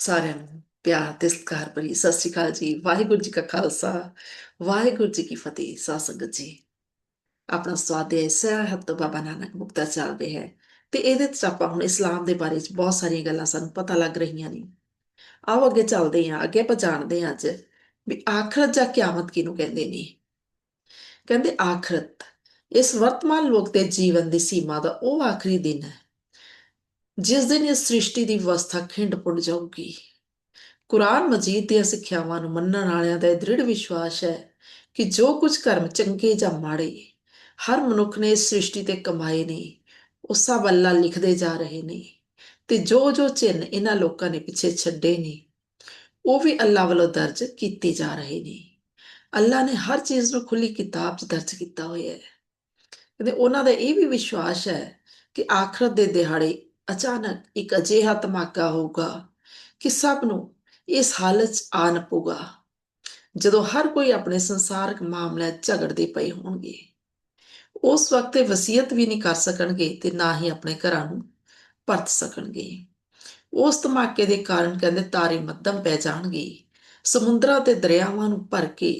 ਸਾਰਿਆਂ ਨੂੰ ਪਿਆਰ ਤੇ ਸਤਿਕਾਰ ਭਰੀ ਸਤਿ ਸ੍ਰੀ ਅਕਾਲ ਜੀ, ਵਾਹਿਗੁਰੂ ਜੀ ਕਾ ਖਾਲਸਾ, ਵਾਹਿਗੁਰੂ ਜੀ ਕੀ ਫਤਿਹ, ਸਾਧ ਸੰਗਤ ਜੀ। ਆਪਣਾ ਸਵਾਦ ਹੈ ਸਹਿਤ ਬਾਬਾ ਨਾਨਕ ਮੁਕਤਾ ਚੱਲ ਰਿਹਾ ਹੈ ਤੇ ਇਹਦੇ ਵਿੱਚ ਆਪਾਂ ਹੁਣ ਇਸਲਾਮ ਦੇ ਬਾਰੇ ਵਿੱਚ ਬਹੁਤ ਸਾਰੀਆਂ ਗੱਲਾਂ ਸਾਨੂੰ ਪਤਾ ਲੱਗ ਰਹੀਆਂ ਨੇ। ਆਓ ਅੱਗੇ ਚੱਲਦੇ ਹਾਂ, ਅੱਗੇ ਆਪਾਂ ਜਾਣਦੇ ਹਾਂ ਅੱਜ ਵੀ ਆਖਰਤ ਜਾਂ ਕਿਆਮਤ ਕਿਹਨੂੰ ਕਹਿੰਦੇ ਨੇ। ਕਹਿੰਦੇ ਆਖਰਤ, ਇਸ ਵਰਤਮਾਨ ਲੋਕ ਦੇ ਜੀਵਨ ਦੀ ਸੀਮਾ ਦਾ ਉਹ ਆਖਰੀ ਦਿਨ ਹੈ। ਜਿਸ ਦਿਨ ਇਸ ਸ੍ਰਿਸ਼ਟੀ ਦੀ ਅਵਸਥਾ ਖਿੰਡ ਪੁੱਟ ਜਾਊਗੀ। ਕੁਰਾਨ ਮਜੀਦ ਦੀਆਂ ਸਿੱਖਿਆਵਾਂ ਨੂੰ ਮੰਨਣ ਵਾਲਿਆਂ ਦਾ ਇਹ ਦ੍ਰਿੜ ਵਿਸ਼ਵਾਸ ਹੈ ਕਿ ਜੋ ਕੁਝ ਕਰਮ ਚੰਗੇ ਜਾਂ ਮਾੜੇ, ਹਰ ਮਨੁੱਖ ਨੇ ਇਸ ਸ੍ਰਿਸ਼ਟੀ ਤੇ ਕਮਾਏ ਨੇ, ਉਹ ਸਭ ਅੱਲਾ ਲਿਖਦੇ ਜਾ ਰਹੇ ਨੇ ਤੇ ਜੋ ਜੋ ਚਿੰਨ ਇਹਨਾਂ ਲੋਕਾਂ ਨੇ ਪਿੱਛੇ ਛੱਡੇ ਨੇ, ਉਹ ਵੀ ਅੱਲਾ ਵੱਲੋਂ ਦਰਜ ਕੀਤੇ ਜਾ ਰਹੇ ਨੇ। ਅੱਲਾ ਨੇ ਹਰ ਚੀਜ਼ ਨੂੰ ਖੁੱਲੀ ਕਿਤਾਬ 'ਚ ਦਰਜ ਕੀਤਾ ਹੋਇਆ ਹੈ। ਤੇ ਉਹਨਾਂ ਦਾ ਇਹ ਵੀ ਵਿਸ਼ਵਾਸ ਹੈ ਕਿ ਆਖਰਤ ਦੇ ਦਿਹਾੜੇ ਅਚਾਨਕ ਇੱਕ ਅਜਿਹਾ ਧਮਾਕਾ ਹੋਊਗਾ ਕਿ ਸਭ ਨੂੰ ਇਸ ਹਾਲਤ 'ਚ ਆਣ ਪਊਗਾ, ਜਦੋਂ ਹਰ ਕੋਈ ਆਪਣੇ ਸੰਸਾਰਕ ਮਾਮਲਿਆਂ ਝਗੜਦੇ ਪਏ ਹੋਣਗੇ। ਉਸ ਵਕਤ ਇਹ ਵਸੀਅਤ ਵੀ ਨਹੀਂ ਕਰ ਸਕਣਗੇ ਤੇ ਨਾ ਹੀ ਆਪਣੇ ਘਰਾਂ ਨੂੰ ਪਰਤ ਸਕਣਗੇ। ਉਸ ਧਮਾਕੇ ਦੇ ਕਾਰਨ ਕਹਿੰਦੇ ਤਾਰੇ ਮੱਧਮ ਪੈ ਜਾਣਗੇ। ਸਮੁੰਦਰਾਂ ਤੇ ਦਰਿਆਵਾਂ ਨੂੰ ਭਰ ਕੇ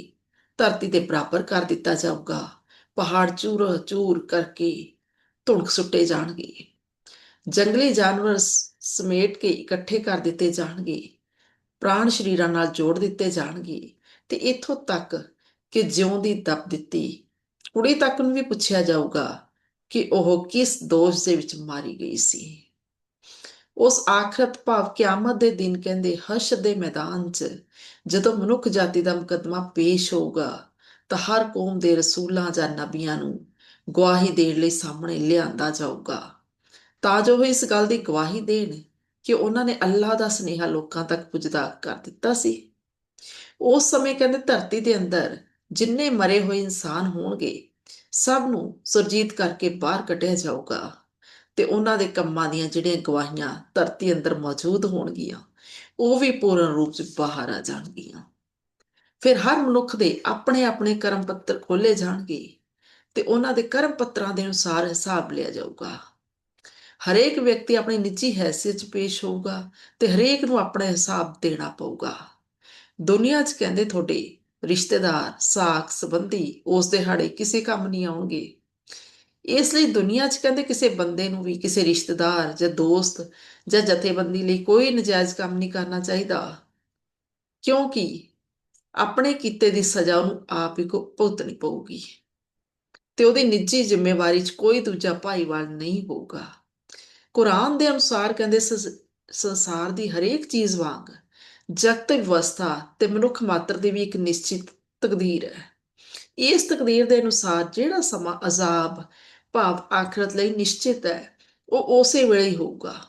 ਧਰਤੀ ਦੇ ਬਰਾਬਰ ਕਰ ਦਿੱਤਾ ਜਾਊਗਾ। ਪਹਾੜ ਚੂਰ ਚੂਰ ਕਰਕੇ ਧੁਣਕ ਸੁੱਟੇ ਜਾਣਗੇ। ਜੰਗਲੀ ਜਾਨਵਰ ਸਮੇਟ ਕੇ ਇਕੱਠੇ ਕਰ ਦਿੱਤੇ ਜਾਣਗੇ, ਪ੍ਰਾਣ ਸ਼ਰੀਰਾਂ ਨਾਲ ਜੋੜ ਦਿੱਤੇ ਜਾਣਗੇ ਤੇ ਇਥੋਂ ਤੱਕ ਕਿ ਜਿਉਂ ਦੀ ਦੱਬ ਦਿੱਤੀ। ਕੁੜੀ ਤੱਕ ਨੂੰ ਵੀ ਪੁੱਛਿਆ ਜਾਊਗਾ ਕਿ ਉਹ ਕਿਸ ਦੋਸ਼ ਦੇ ਵਿੱਚ ਮਾਰੀ ਗਈ ਸੀ। ਉਸ ਆਖਰਤ ਭਾਵ ਕਿਆਮਤ ਦੇ ਦਿਨ ਕਹਿੰਦੇ ਹਸ਼ਰ ਦੇ ਮੈਦਾਨ 'ਚ ਜਦੋਂ ਮਨੁੱਖ ਜਾਤੀ ਦਾ ਮੁਕੱਦਮਾ ਪੇਸ਼ ਹੋਊਗਾ ਤਾਂ ਹਰ ਕੌਮ ਦੇ ਰਸੂਲਾਂ ਜਾਂ ਨਬੀਆਂ ਨੂੰ ਗਵਾਹੀ ਦੇਣ ਲਈ ਸਾਹਮਣੇ ਲਿਆਂਦਾ ਜਾਊਗਾ। ਤਾਂ ਜੋ ਉਹ ਇਸ ਗੱਲ ਦੀ ਗਵਾਹੀ ਦੇਣ ਕਿ ਉਹਨਾਂ ਨੇ ਅੱਲਾਹ ਦਾ ਸੁਨੇਹਾ ਲੋਕਾਂ ਤੱਕ ਪੁੱਜਦਾ ਕਰ ਦਿੱਤਾ ਸੀ। ਉਸ ਸਮੇਂ ਕਹਿੰਦੇ ਧਰਤੀ ਦੇ ਅੰਦਰ ਜਿੰਨੇ ਮਰੇ ਹੋਏ ਇਨਸਾਨ ਹੋਣਗੇ, ਸਭ ਨੂੰ ਸੁਰਜੀਤ ਕਰਕੇ ਬਾਹਰ ਕੱਢਿਆ ਜਾਊਗਾ ਤੇ ਉਹਨਾਂ ਦੇ ਕੰਮਾਂ ਦੀਆਂ ਜਿਹੜੀਆਂ ਗਵਾਹੀਆਂ ਧਰਤੀ ਅੰਦਰ ਮੌਜੂਦ ਹੋਣਗੀਆਂ, ਉਹ ਵੀ ਪੂਰਨ ਰੂਪ ਵਿੱਚ ਬਾਹਰ ਆ ਜਾਣਗੀਆਂ। ਫਿਰ ਹਰ ਮਨੁੱਖ ਦੇ ਆਪਣੇ ਆਪਣੇ ਕਰਮ ਪੱਤਰ ਖੋਲੇ ਜਾਣਗੇ ਤੇ ਉਹਨਾਂ ਦੇ ਕਰਮ ਪੱਤਰਾਂ ਦੇ ਅਨੁਸਾਰ ਹਿਸਾਬ ਲਿਆ ਜਾਊਗਾ। ਹਰੇਕ ਵਿਅਕਤੀ ਆਪਣੀ ਨਿੱਜੀ ਹੈਸੀਅਤ 'ਚ ਪੇਸ਼ ਹੋਊਗਾ ਤੇ ਹਰੇਕ ਨੂੰ ਆਪਣਾ ਹਿਸਾਬ ਦੇਣਾ ਪਊਗਾ। ਦੁਨੀਆ 'ਚ ਕਹਿੰਦੇ ਤੁਹਾਡੇ ਰਿਸ਼ਤੇਦਾਰ ਸਾਖ ਸੰਬੰਧੀ ਉਸ ਦਿਹਾੜੇ ਕਿਸੇ ਕੰਮ ਨਹੀਂ ਆਉਣਗੇ। ਇਸ ਲਈ ਦੁਨੀਆ 'ਚ ਕਹਿੰਦੇ ਕਿਸੇ ਬੰਦੇ ਨੂੰ ਵੀ, ਕਿਸੇ ਰਿਸ਼ਤੇਦਾਰ ਜਾਂ ਦੋਸਤ ਜਾਂ ਜਥੇਬੰਦੀ ਲਈ ਕੋਈ ਨਜਾਇਜ਼ ਕੰਮ ਨਹੀਂ ਕਰਨਾ ਚਾਹੀਦਾ। ਕਿਉਂਕਿ ਆਪਣੇ ਕੀਤੇ ਦੀ ਸਜ਼ਾ ਉਹਨੂੰ ਆਪ ਹੀ ਕੋ ਭੁਗਤਣੀ ਪਊਗੀ ਤੇ ਉਹਦੀ ਨਿੱਜੀ ਜ਼ਿੰਮੇਵਾਰੀ 'ਚ ਕੋਈ ਦੂਜਾ ਭਾਈਵਾਲ ਨਹੀਂ ਹੋਊਗਾ। ਕੁਰਾਨ ਦੇ ਅਨੁਸਾਰ ਕਹਿੰਦੇ ਸੰਸ- ਸੰਸਾਰ ਦੀ ਹਰੇਕ ਚੀਜ਼ ਵਾਂਗ ਜਗਤ ਵਿਵਸਥਾ ਤੇ ਮਨੁੱਖ ਮਾਤਰ ਦੀ ਵੀ ਇੱਕ ਨਿਸ਼ਚਿਤ ਤਕਦੀਰ ਹੈ। ਇਸ ਤਕਦੀਰ ਦੇ ਅਨੁਸਾਰ ਜਿਹੜਾ ਸਮਾਂ ਅਜ਼ਾਬ, ਭਾਵ ਆਖਰਤ ਲਈ ਨਿਸ਼ਚਿਤ ਹੈ, ਉਹ ਉਸੇ ਵੇਲੇ ਹੀ ਹੋਊਗਾ।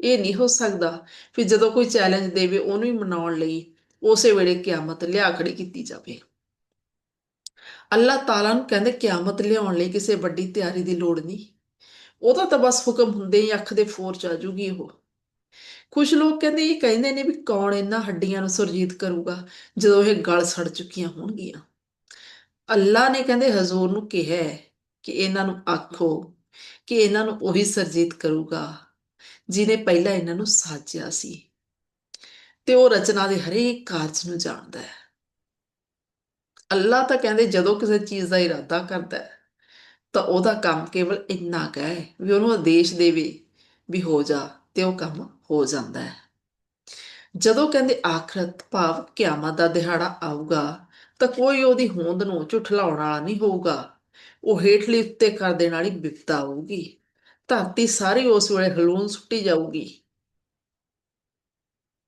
ਇਹ ਨਹੀਂ ਹੋ ਸਕਦਾ ਕਿ ਜਦੋਂ ਕੋਈ ਚੈਲੰਜ ਦੇਵੇ, ਉਹਨੂੰ ਹੀ ਮਨਾਉਣ ਲਈ ਉਸੇ ਵੇਲੇ ਕਿਆਮਤ ਲਿਆ ਖੜੀ ਕੀਤੀ ਜਾਵੇ। ਅੱਲਾਹ ਤਾਲਾ ਨੂੰ ਕਹਿੰਦੇ ਕਿਆਮਤ ਲਿਆਉਣ ਲਈ ਕਿਸੇ ਵੱਡੀ ਤਿਆਰੀ ਦੀ ਲੋੜ ਨਹੀਂ। ਉਹਦਾ ਤਾਂ ਬਸ ਹੁਕਮ ਹੁੰਦੇ ਹੀ ਅੱਖ ਦੇ ਫੋਰ ਚ ਆ ਜੂਗੀ ਉਹ ਕੁਝ ਲੋਕ ਕਹਿੰਦੇ ਇਹ ਕਹਿੰਦੇ ਨੇ ਵੀ ਕੌਣ ਇਹਨਾਂ ਹੱਡੀਆਂ ਨੂੰ ਸੁਰਜੀਤ ਕਰੂਗਾ ਜਦੋਂ ਇਹ ਗਲ ਸੜ ਚੁੱਕੀਆਂ ਹੋਣਗੀਆਂ ਅੱਲਾ ਨੇ ਕਹਿੰਦੇ ਹਜ਼ੂਰ ਨੂੰ ਕਿਹਾ ਕਿ ਇਹਨਾਂ ਨੂੰ ਆਖੋ ਕਿ ਇਹਨਾਂ ਨੂੰ ਉਹੀ ਸਰਜੀਤ ਕਰੂਗਾ ਜਿਨੇ ਪਹਿਲਾਂ ਇਹਨਾਂ ਨੂੰ ਸਾਜਿਆ ਸੀ ਤੇ ਉਹ ਰਚਨਾ ਦੇ ਹਰੇਕ ਕਾਰਜ ਨੂੰ ਜਾਣਦਾ ਹੈ ਅੱਲਾ ਤਾਂ ਕਹਿੰਦੇ ਜਦੋਂ ਕਿਸੇ ਚੀਜ਼ ਦਾ ਇਰਾਦਾ ਕਰਦਾ ਹੈ ਤਾਂ ਉਹਦਾ ਕੰਮ ਕੇਵਲ ਇੰਨਾ ਕੁ ਹੈ ਵੀ ਉਹਨੂੰ ਆਦੇਸ਼ ਦੇਵੇ ਵੀ ਹੋ ਜਾ ਤੇ ਉਹ ਕੰਮ ਹੋ ਜਾਂਦਾ ਹੈ। ਜਦੋਂ ਕਹਿੰਦੇ ਆਖਰਤ ਭਾਵ ਕਿਆਮਤ ਦਾ ਦਿਹਾੜਾ ਆਊਗਾ, ਤਾਂ ਕੋਈ ਉਹਦੀ ਹੋਂਦ ਨੂੰ ਝੁਠਲਾਉਣ ਵਾਲਾ ਨਹੀਂ ਹੋਊਗਾ। ਉਹ ਹੇਠਲੀ ਉੱਤੇ ਕਰ ਦੇਣ ਵਾਲੀ ਵਿਪਤਾ ਆਊਗੀ। ਧਰਤੀ ਸਾਰੀ ਉਸ ਵੇਲੇ ਹਲੂਣ ਸੁੱਟੀ ਜਾਊਗੀ।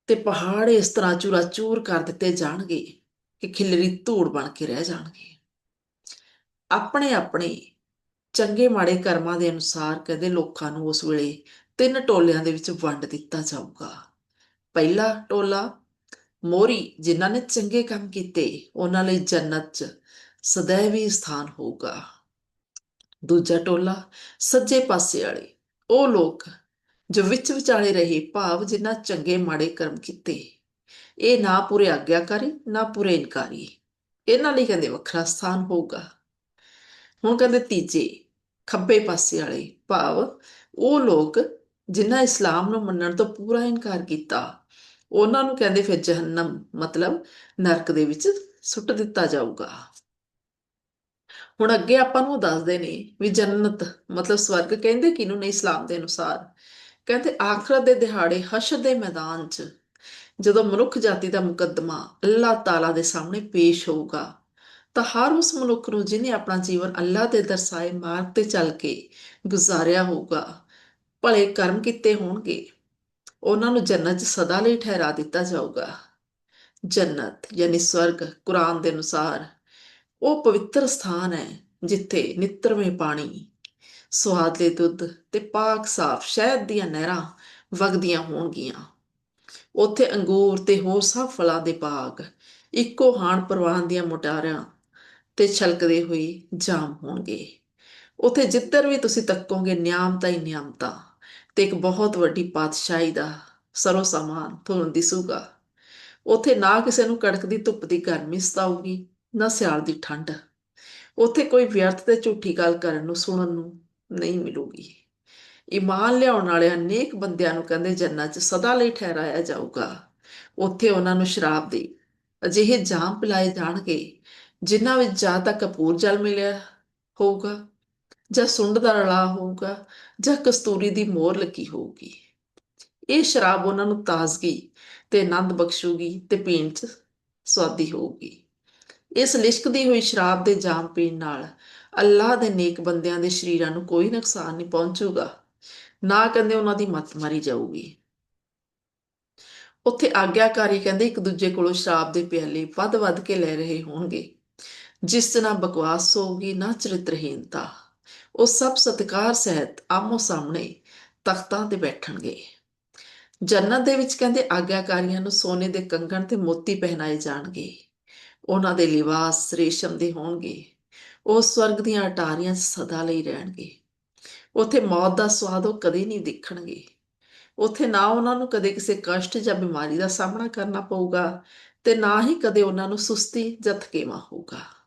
ਤੇ ਪਹਾੜ ਇਸ ਤਰ੍ਹਾਂ ਚੂਰਾ ਚੂਰ ਕਰ ਦਿੱਤੇ ਜਾਣਗੇ ਕਿ ਖਿਲਰੀ ਧੂੜ ਬਣ ਕੇ ਰਹਿ ਜਾਣਗੇ। ਆਪਣੇ ਆਪਣੇ ਚੰਗੇ ਮਾੜੇ ਕਰਮਾਂ ਦੇ ਅਨੁਸਾਰ ਕਹਿੰਦੇ ਲੋਕਾਂ ਨੂੰ ਉਸ ਵੇਲੇ ਤਿੰਨ ਟੋਲਿਆਂ ਦੇ ਵਿੱਚ ਵੰਡ ਦਿੱਤਾ ਜਾਊਗਾ। ਪਹਿਲਾ ਟੋਲਾ, ਮੋਰੀ, ਜਿਨ੍ਹਾਂ ਨੇ ਚੰਗੇ ਕੰਮ ਕੀਤੇ, ਉਹਨਾਂ ਲਈ ਜੰਨਤ 'ਚ ਸदैवी ਸਥਾਨ ਹੋਊਗਾ। ਦੂਜਾ ਟੋਲਾ, ਸੱਜੇ ਪਾਸੇ ਵਾਲੇ, ਉਹ ਲੋਕ ਜੋ ਵਿੱਚ ਵਿਚਾਲੇ ਰਹੇ ਭਾਵ ਜਿਨ੍ਹਾਂ ਚੰਗੇ ਮਾੜੇ ਕਰਮ ਕੀਤੇ। ਇਹ ਨਾ ਪੂਰੇ ਆਗਿਆਕਾਰੀ, ਨਾ ਪੂਰੇ ਇਨਕਾਰੀ। ਇਹਨਾਂ ਲਈ ਕਹਿੰਦੇ ਵੱਖਰਾ ਸਥਾਨ ਹੋਊਗਾ। ਹੁਣ ਕਹਿੰਦੇ ਤੀਜੇ ਖੱਬੇ ਪਾਸੇ ਵਾਲੇ ਭਾਵ, ਉਹ ਲੋਕ ਜਿਨ੍ਹਾਂ ਇਸਲਾਮ ਨੂੰ ਮੰਨਣ ਤੋਂ ਪੂਰਾ ਇਨਕਾਰ ਕੀਤਾ, ਉਹਨਾਂ ਨੂੰ ਕਹਿੰਦੇ ਫਿਰ ਜਹੰਨਮ ਮਤਲਬ ਨਰਕ ਦੇ ਵਿੱਚ ਸੁੱਟ ਦਿੱਤਾ ਜਾਊਗਾ। ਹੁਣ ਅੱਗੇ ਆਪਾਂ ਨੂੰ ਦੱਸਦੇ ਨੇ ਵੀ ਜੰਨਤ ਮਤਲਬ ਸਵਰਗ ਕਹਿੰਦੇ ਕਿਨੂੰ ਨਹੀਂ ਇਸਲਾਮ ਦੇ ਅਨੁਸਾਰ? ਕਹਿੰਦੇ ਆਖਰਤ ਦੇ ਦਿਹਾੜੇ ਹਸ਼ਰ ਦੇ ਮੈਦਾਨ 'ਚ, ਜਦੋਂ ਮਨੁੱਖ ਜਾਤੀ ਦਾ ਮੁਕੱਦਮਾ ਅੱਲਾਹ ਤਾਲਾ ਦੇ ਸਾਹਮਣੇ ਪੇਸ਼ ਹੋਊਗਾ ਤਾਂ ਹਰ ਉਸ ਮਨੁੱਖ ਨੂੰ ਜਿਨੇ ਆਪਣਾ ਜੀਵਨ ਅੱਲਾਹ ਦੇ ਦਰਸਾਏ ਮਾਰਗ ਤੇ ਚੱਲ ਕੇ ਗੁਜ਼ਾਰਿਆ ਹੋਊਗਾ, ਭਲੇ ਕਰਮ ਕੀਤੇ ਹੋਣਗੇ, ਉਹਨਾਂ ਨੂੰ ਜੰਨਤ 'ਚ ਸਦਾ ਲਈ ਠਹਿਰਾ ਦਿੱਤਾ ਜਾਊਗਾ। ਜੰਨਤ ਯਾਨੀ ਸਵਰਗ, ਕੁਰਾਨ ਦੇ ਅਨੁਸਾਰ, ਉਹ ਪਵਿੱਤਰ ਸਥਾਨ ਹੈ ਜਿੱਥੇ ਨਿੱਤਰਵੇਂ ਪਾਣੀ, ਸੁਆਦਲੇ ਦੁੱਧ ਤੇ ਪਾਕ ਸਾਫ਼ ਸ਼ਹਿਦ ਦੀਆਂ ਨਹਿਰਾਂ ਵਗਦੀਆਂ ਹੋਣਗੀਆਂ। ਉੱਥੇ ਅੰਗੂਰ ਤੇ ਹੋਰ ਸਭ ਫਲਾਂ ਦੇ ਬਾਗ, ਇੱਕੋ ਹਾਣ ਪ੍ਰਵਾਨ ਦੀਆਂ ਮੁਟਾਰਿਆਂ ਤੇ ਛਲਕਦੇ ਹੋਏ ਜਾਮ ਹੋਣਗੇ। ਉੱਥੇ ਜਿੱਧਰ ਵੀ ਤੁਸੀਂ ਤੱਕੋਗੇ ਨਿਆਮਤਾਂ ਹੀ ਨਿਆਮਤਾਂ ਤੇ ਇੱਕ ਬਹੁਤ ਵੱਡੀ ਪਾਤਸ਼ਾਹੀ ਦਾ ਸਰੋ ਸਮਾਨ ਤੁਹਾਨੂੰ ਦਿਸੂਗਾ ਉੱਥੇ ਨਾ ਕਿਸੇ ਨੂੰ ਕੜਕਦੀ ਧੁੱਪ ਦੀ ਗਰਮੀ ਸਤਾਊਗੀ ਨਾ ਸਿਆਲ ਦੀ ਠੰਡ। ਉੱਥੇ ਕੋਈ ਵਿਅਰਥ ਤੇ ਝੂਠੀ ਗੱਲ ਕਰਨ ਨੂੰ ਸੁਣਨ ਨੂੰ ਨਹੀਂ ਮਿਲੂਗੀ। ਈਮਾਨ ਲਿਆਉਣ ਵਾਲੇ ਅਨੇਕ ਬੰਦਿਆਂ ਨੂੰ ਕਹਿੰਦੇ ਜੰਨਤ 'ਚ ਸਦਾ ਲਈ ਠਹਿਰਾਇਆ ਜਾਊਗਾ। ਉੱਥੇ ਉਹਨਾਂ ਨੂੰ ਸ਼ਰਾਬ ਦੇ ਅਜਿਹੇ ਜਾਮ ਪਿਲਾਏ ਜਾਣਗੇ ਜਿਨ੍ਹਾਂ ਵਿੱਚ ਜਾਂ ਤਾਂ ਕਪੂਰ ਜਲ ਮਿਲਿਆ ਹੋਊਗਾ, ਜਾਂ ਸੁੰਡ ਦਾ ਰਲਾ ਹੋਊਗਾ, ਜਾਂ ਕਸਤੂਰੀ ਦੀ ਮੋਹਰ ਲੱਗੀ ਹੋਊਗੀ। ਇਹ ਸ਼ਰਾਬ ਉਹਨਾਂ ਨੂੰ ਤਾਜ਼ਗੀ ਤੇ ਆਨੰਦ ਬਖਸ਼ੂਗੀ ਤੇ ਪੀਣ 'ਚ ਸਵਾਦੀ ਹੋਊਗੀ। ਇਸ ਲਿਸ਼ਕਦੀ ਹੋਈ ਸ਼ਰਾਬ ਦੇ ਜਾਮ ਪੀਣ ਨਾਲ ਅੱਲਾਹ ਦੇ ਨੇਕ ਬੰਦਿਆਂ ਦੇ ਸ਼ਰੀਰਾਂ ਨੂੰ ਕੋਈ ਨੁਕਸਾਨ ਨਹੀਂ ਪਹੁੰਚੂਗਾ, ਨਾ ਕਹਿੰਦੇ ਉਹਨਾਂ ਦੀ ਮੱਤ ਮਾਰੀ ਜਾਊਗੀ। ਉੱਥੇ ਆਗਿਆਕਾਰੀ ਕਹਿੰਦੇ ਇੱਕ ਦੂਜੇ ਕੋਲੋਂ ਸ਼ਰਾਬ ਦੇ ਪਿਆਲੇ ਵੱਧ-ਵੱਧ ਕੇ ਲੈ ਰਹੇ ਹੋਣਗੇ। ਜਿਸ ਤਰ੍ਹਾਂ ਬਕਵਾਸ ਹੋਊਗੀ, ਨਾ ਚਰਿੱਤਰਹੀਨਤਾ ਉਹ ਸਭ ਸਤਿਕਾਰ ਸਹਿਤ ਆਮੋ ਸਾਹਮਣੇ ਤਖਤਾਂ ਤੇ ਬੈਠਣਗੇ। ਜੰਨਤ ਦੇ ਵਿੱਚ ਕਹਿੰਦੇ ਆਗਿਆਕਾਰੀਆਂ ਨੂੰ ਸੋਨੇ ਦੇ ਕੰਗਣ ਤੇ ਮੋਤੀ ਪਹਿਨਾਏ ਜਾਣਗੇ। ਉਹਨਾਂ ਦੇ ਲਿਬਾਸ ਰੇਸ਼ਮ ਦੇ ਹੋਣਗੇ। ਉਹ ਸਵਰਗ ਦੀਆਂ ਅਟਾਰੀਆਂ 'ਚ ਸਦਾ ਲਈ ਰਹਿਣਗੇ। ਉੱਥੇ ਮੌਤ ਦਾ ਸਵਾਦ ਉਹ ਕਦੇ ਨਹੀਂ ਦੇਖਣਗੇ। ਉੱਥੇ ਨਾ ਉਹਨਾਂ ਨੂੰ ਕਦੇ ਕਿਸੇ ਕਸ਼ਟ ਜਾਂ ਬਿਮਾਰੀ ਦਾ ਸਾਹਮਣਾ ਕਰਨਾ ਪਊਗਾ ਤੇ ਨਾ ਹੀ ਕਦੇ ਉਹਨਾਂ ਨੂੰ ਸੁਸਤੀ ਜਾਂ ਥਕੇਵਾ ਹੋਊਗਾ।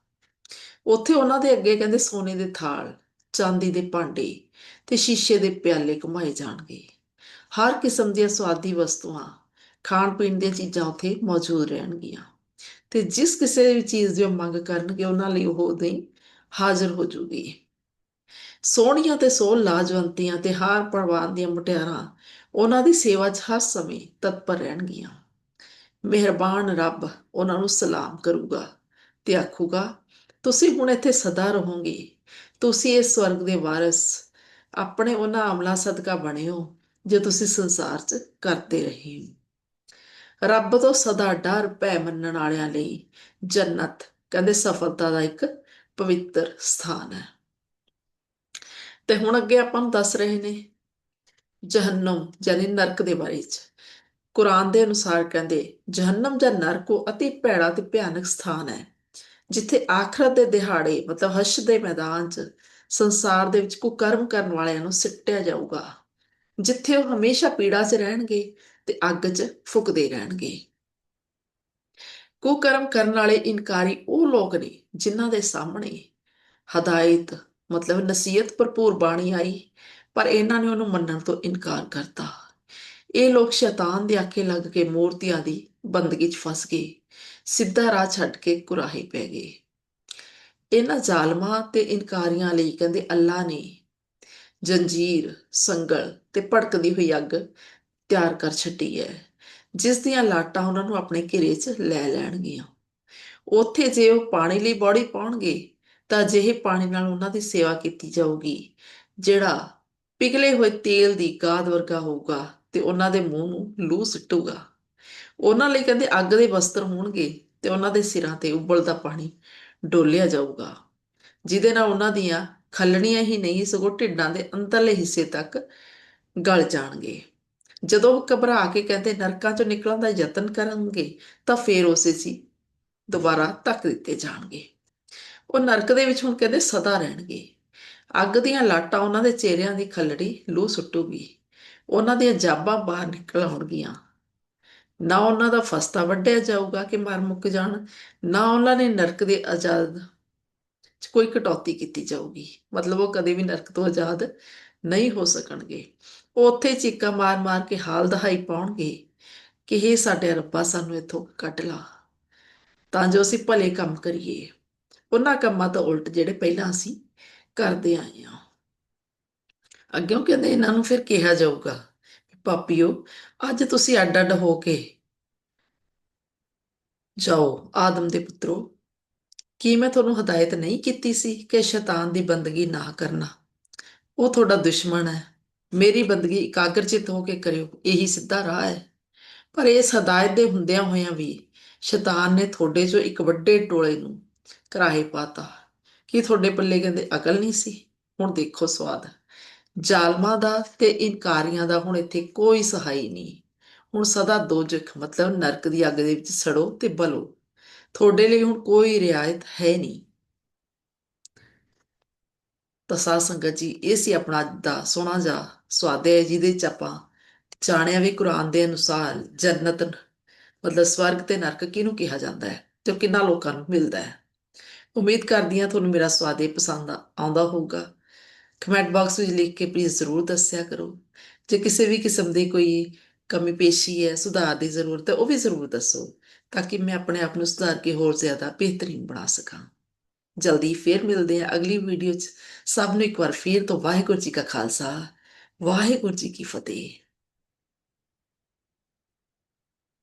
ਉੱਥੇ ਉਹਨਾਂ ਦੇ ਅੱਗੇ ਕਹਿੰਦੇ ਸੋਨੇ ਦੇ ਥਾਲ, ਚਾਂਦੀ ਦੇ ਭਾਂਡੇ ਤੇ ਸ਼ੀਸ਼ੇ ਦੇ ਪਿਆਲੇ ਘੁਮਾਏ ਜਾਣਗੇ। ਹਰ ਕਿਸਮ ਦੀਆਂ ਸਵਾਦੀ ਵਸਤੂਆਂ ਖਾਣ ਪੀਣ ਦੀਆਂ ਚੀਜ਼ਾਂ ਉੱਥੇ ਮੌਜੂਦ ਰਹਿਣਗੀਆਂ ਤੇ ਜਿਸ ਕਿਸੇ ਵੀ ਚੀਜ਼ ਦੀ ਮੰਗ ਕਰਨਗੇ, ਉਹਨਾਂ ਲਈ ਉਹ ਉਦੋਂ ਹਾਜ਼ਰ ਹੋ ਜੂਗੀ। ਸੋਹਣੀਆਂ ਤੇ ਸੋਹ ਲਾਜਵੰਤੀਆਂ ਤੇ ਹਾਰ ਪਰਵਾਨ ਦੀਆਂ ਮੁਟਿਆਰਾਂ ਉਹਨਾਂ ਦੀ ਸੇਵਾ 'ਚ ਹਰ ਸਮੇਂ ਤਤਪਰ ਰਹਿਣਗੀਆਂ। ਮਿਹਰਬਾਨ ਰੱਬ ਉਹਨਾਂ ਨੂੰ ਸਲਾਮ ਕਰੂਗਾ ਤੇ ਆਖੂਗਾ ਤੁਸੀਂ ਹੁਣ ਇੱਥੇ ਸਦਾ ਰਹੋਗੇ। ਤੁਸੀਂ ਇਸ ਸਵਰਗ ਦੇ ਵਾਰਿਸ, ਆਪਣੇ ਉਹਨਾਂ ਅਮਲਾ ਸਦਕਾ ਬਣੇ ਹੋ, ਜੋ ਤੁਸੀਂ ਸੰਸਾਰ 'ਚ ਕਰਦੇ ਰਹੇ ਹੋ। ਰੱਬ ਤੋਂ ਸਦਾ ਡਰ ਭੈ ਮੰਨਣ ਵਾਲਿਆਂ ਲਈ ਜੰਨਤ ਕਹਿੰਦੇ ਸਫਲਤਾ ਦਾ ਇੱਕ ਪਵਿੱਤਰ ਸਥਾਨ ਹੈ। ਤੇ ਹੁਣ ਅੱਗੇ ਆਪਾਂ ਨੂੰ ਦੱਸ ਰਹੇ ਨੇ ਜਹੰਨਮ ਯਾਨੀ ਨਰਕ ਦੇ ਬਾਰੇ ਚ। ਕੁਰਾਨ ਦੇ ਅਨੁਸਾਰ ਕਹਿੰਦੇ ਜਹੰਨਮ ਜਾਂ ਨਰਕ ਉਹ ਅਤੀ ਭੈੜਾ ਤੇ ਭਿਆਨਕ ਸਥਾਨ ਹੈ। ਜਿੱਥੇ ਆਖਰਤ ਦੇ ਦਿਹਾੜੇ, ਮਤਲਬ ਹਸ਼ ਦੇ ਮੈਦਾਨ 'ਚ ਸੰਸਾਰ ਦੇ ਵਿੱਚ ਕੁਕਰਮ ਕਰਨ ਵਾਲਿਆਂ ਨੂੰ ਸਿੱਟਿਆ ਜਾਊਗਾ, ਜਿੱਥੇ ਉਹ ਹਮੇਸ਼ਾ ਪੀੜਾ 'ਚ ਰਹਿਣਗੇ ਤੇ ਅੱਗ 'ਚ ਫੁਕਦੇ ਰਹਿਣਗੇ। ਕੁਕਰਮ ਕਰਨ ਵਾਲੇ ਇਨਕਾਰੀ ਉਹ ਲੋਕ ਨੇ ਜਿਨ੍ਹਾਂ ਦੇ ਸਾਹਮਣੇ ਹਦਾਇਤ, ਮਤਲਬ ਨਸੀਹਤ ਭਰਪੂਰ ਬਾਣੀ ਆਈ, ਪਰ ਇਹਨਾਂ ਨੇ ਉਹਨੂੰ ਮੰਨਣ ਤੋਂ ਇਨਕਾਰ ਕਰਤਾ। ਇਹ ਲੋਕ ਸ਼ੈਤਾਨ ਦੇ ਆਖੇ ਲੱਗ ਕੇ ਮੂਰਤੀਆਂ ਦੀ ਬੰਦਗੀ 'ਚ ਫਸ ਗਏ ਸਿੱਧਾ ਰਾਹ ਛੱਡ ਕੇ ਕੁਰਾਹੇ ਪੈ ਗਏ। ਇਹਨਾਂ ਜ਼ਾਲਮਾਂ ਤੇ ਇਨਕਾਰੀਆਂ ਲਈ ਕਹਿੰਦੇ, ਅੱਲਾ ਨੇ ਜੰਜੀਰ, ਸੰਗਲ ਤੇ ਭੜਕਦੀ ਹੋਈ ਅੱਗ ਤਿਆਰ ਕਰ ਛੱਡੀ ਹੈ। ਜਿਸ ਦੀਆਂ ਲਾਟਾਂ ਉਹਨਾਂ ਨੂੰ ਆਪਣੇ ਘੇਰੇ 'ਚ ਲੈ ਲੈਣਗੀਆਂ। ਉੱਥੇ ਜੇ ਉਹ ਪਾਣੀ ਲਈ ਬੋੜੀ ਪਾਉਣਗੇ, ਤਾਂ ਅਜਿਹੇ ਪਾਣੀ ਨਾਲ ਉਹਨਾਂ ਦੀ ਸੇਵਾ ਕੀਤੀ ਜਾਊਗੀ, ਜਿਹੜਾ ਪਿਘਲੇ ਹੋਏ ਤੇਲ ਦੀ ਗਾਦ ਵਰਗਾ ਹੋਊਗਾ ਤੇ ਉਹਨਾਂ ਦੇ ਮੂੰਹ ਨੂੰ ਲੂ ਸਿੱਟੂਗਾ। ਉਹਨਾਂ ਲਈ ਕਹਿੰਦੇ ਅੱਗ ਦੇ ਵਸਤਰ ਹੋਣਗੇ ਤੇ ਉਹਨਾਂ ਦੇ ਸਿਰਾਂ ਤੇ ਉਬਲਦਾ ਪਾਣੀ ਡੋਲਿਆ ਜਾਊਗਾ। ਜਿਹਦੇ ਨਾਲ ਉਹਨਾਂ ਦੀਆਂ ਖੱਲਣੀਆਂ ਹੀ ਨਹੀਂ, ਸਗੋਂ ਢਿੱਡਾਂ ਦੇ ਅੰਦਰਲੇ ਹਿੱਸੇ ਤੱਕ ਗਲ ਜਾਣਗੇ। ਜਦੋਂ ਉਹ ਘਬਰਾ ਕੇ ਕਹਿੰਦੇ ਨਰਕਾਂ ਚੋਂ ਨਿਕਲਣ ਦਾ ਯਤਨ ਕਰਨਗੇ, ਤਾਂ ਫੇਰ ਉਸੇ ਸੀ ਦੁਬਾਰਾ ਧੱਕ ਦਿੱਤੇ ਜਾਣਗੇ। ਉਹ ਨਰਕ ਦੇ ਵਿੱਚ ਹੁਣ ਕਹਿੰਦੇ ਸਦਾ ਰਹਿਣਗੇ। ਅੱਗ ਦੀਆਂ ਲਾਟਾਂ ਉਹਨਾਂ ਦੇ ਚਿਹਰਿਆਂ ਦੀ ਖੱਲੜੀ ਲੂ ਸੁੱਟੂਗੀ। ਉਹਨਾਂ ਦੀਆਂ ਜਾਬਾਂ ਬਾਹਰ ਨਿਕਲ ਆਉਣਗੀਆਂ। ਨਾ ਉਹਨਾਂ ਦਾ ਫਸਤਾ ਵੱਢਿਆ ਜਾਊਗਾ ਕਿ ਮਰ ਮੁੱਕ ਜਾਣ, ਨਾ ਉਹਨਾਂ ਨੇ ਨਰਕ ਦੇ ਆਜ਼ਾਦ ਚ ਕੋਈ ਕਟੌਤੀ ਕੀਤੀ ਜਾਊਗੀ। ਮਤਲਬ ਉਹ ਕਦੇ ਵੀ ਨਰਕ ਤੋਂ ਆਜ਼ਾਦ ਨਹੀਂ ਹੋ ਸਕਣਗੇ। ਉਹ ਉੱਥੇ ਚੀਕਾਂ ਮਾਰ-ਮਾਰ ਕੇ ਹਾਲ ਦਹਾਈ ਪਾਉਣਗੇ ਕਿ ਇਹ ਸਾਡੇ ਰੱਬਾ ਸਾਨੂੰ ਇੱਥੋਂ ਕੱਢ ਲਾ, ਤਾਂ ਜੋ ਅਸੀਂ ਭਲੇ ਕੰਮ ਕਰੀਏ। ਉਹਨਾਂ ਕੰਮਾਂ ਤੋਂ ਉਲਟ ਜਿਹੜੇ ਪਹਿਲਾਂ ਅਸੀਂ ਕਰਦੇ ਆਏ ਹਾਂ। ਅੱਗੇ ਕਹਿੰਦੇ ਇਹਨਾਂ ਨੂੰ ਫਿਰ ਕਿਹਾ ਜਾਊਗਾ ਪਾਪੀਓ ਅੱਜ ਤੁਸੀਂ ਅੱਡ ਅੱਡ ਹੋ ਕੇ ਜਾਓ ਆਦਮ ਦੇ ਪੁੱਤਰੋ। ਕੀ ਮੈਂ ਤੁਹਾਨੂੰ ਹਦਾਇਤ ਨਹੀਂ ਕੀਤੀ ਸੀ ਕਿ ਸ਼ੈਤਾਨ ਦੀ ਬੰਦਗੀ ਨਾ ਕਰਨਾ? ਉਹ ਤੁਹਾਡਾ ਦੁਸ਼ਮਣ ਹੈ। ਮੇਰੀ ਬੰਦਗੀ ਇਕਾਗਰਚਿਤ ਹੋ ਕੇ ਕਰਿਓ, ਇਹੀ ਸਿੱਧਾ ਰਾਹ ਹੈ। ਪਰ ਇਸ ਹਦਾਇਤ ਦੇ ਹੁੰਦਿਆਂ ਹੋਇਆਂ ਵੀ ਸ਼ੈਤਾਨ ਨੇ ਤੁਹਾਡੇ ਜੋ ਇੱਕ ਵੱਡੇ ਟੋਲੇ ਨੂੰ ਕਰਾਹੇ ਪਾਤਾ, ਕੀ ਤੁਹਾਡੇ ਪੱਲੇ ਕਹਿੰਦੇ ਅਕਲ ਨਹੀਂ ਸੀ? ਹੁਣ ਦੇਖੋ ਸਵਾਦ। ਜ਼ਾਲਮਾਂ ਦਾ ਤੇ ਇਨਕਾਰੀਆਂ ਦਾ ਹੁਣ ਇੱਥੇ ਕੋਈ ਸਹਾਈ ਨਹੀਂ। ਹੁਣ ਸਦਾ ਦੋਜਖ ਮਤਲਬ ਨਰਕ ਦੀ ਅੱਗ ਦੇ ਵਿੱਚ ਸੜੋ ਤੇ ਬਲੋ। ਤੁਹਾਡੇ ਲਈ ਹੁਣ ਕੋਈ ਰਿਆਇਤ ਹੈ ਨਹੀਂ। ਤਾਂ ਸਾਧ ਸੰਗਤ ਜੀ, ਇਹ ਸੀ ਆਪਣਾ ਅੱਜ ਦਾ ਸੋਹਣਾ ਜਿਹਾ ਸਵਾਦਿਆ ਜਿਹਦੇ ਚ ਆਪਾਂ ਜਾਣਿਆ ਵੀ ਕੁਰਾਨ ਦੇ ਅਨੁਸਾਰ ਜੰਨਤ, ਮਤਲਬ ਸਵਰਗ ਤੇ ਨਰਕ ਕਿਹਨੂੰ ਕਿਹਾ ਜਾਂਦਾ ਹੈ ਤੇ ਉਹ ਕਿੰਨਾ ਲੋਕਾਂ ਨੂੰ ਮਿਲਦਾ ਹੈ। ਉਮੀਦ ਕਰਦੀ ਹਾਂ ਤੁਹਾਨੂੰ ਮੇਰਾ ਸਵਾਦ ਇਹ ਪਸੰਦ ਆਉਂਦਾ ਹੋਊਗਾ। ਕਮੈਂਟ ਬਾਕਸ ਵਿੱਚ ਲਿਖ ਕੇ ਪਲੀਜ਼ ਜ਼ਰੂਰ ਦੱਸਿਆ ਕਰੋ ਜੇ ਕਿਸੇ ਵੀ ਕਿਸਮ ਦੀ ਕੋਈ ਕਮੀ ਪੇਸ਼ੀ ਹੈ ਸੁਧਾਰ ਦੀ ਜ਼ਰੂਰਤ ਹੈ ਉਹ ਵੀ ਜ਼ਰੂਰ ਦੱਸੋ ਤਾਂ ਕਿ ਮੈਂ ਆਪਣੇ ਆਪ ਨੂੰ ਸੁਧਾਰ ਕੇ ਹੋਰ ਜ਼ਿਆਦਾ ਬਿਹਤਰੀਨ ਬਣਾ ਸਕਾਂ ਜਲਦੀ ਫੇਰ ਮਿਲਦੇ ਹਾਂ ਅਗਲੀ ਵੀਡੀਓ 'ਚ ਸਭ ਨੂੰ ਇੱਕ ਵਾਰ ਫੇਰ ਤੋਂ ਵਾਹਿਗੁਰੂ ਜੀ ਕਾ ਖਾਲਸਾ ਵਾਹਿਗੁਰੂ ਜੀ ਕੀ ਫਤਿਹ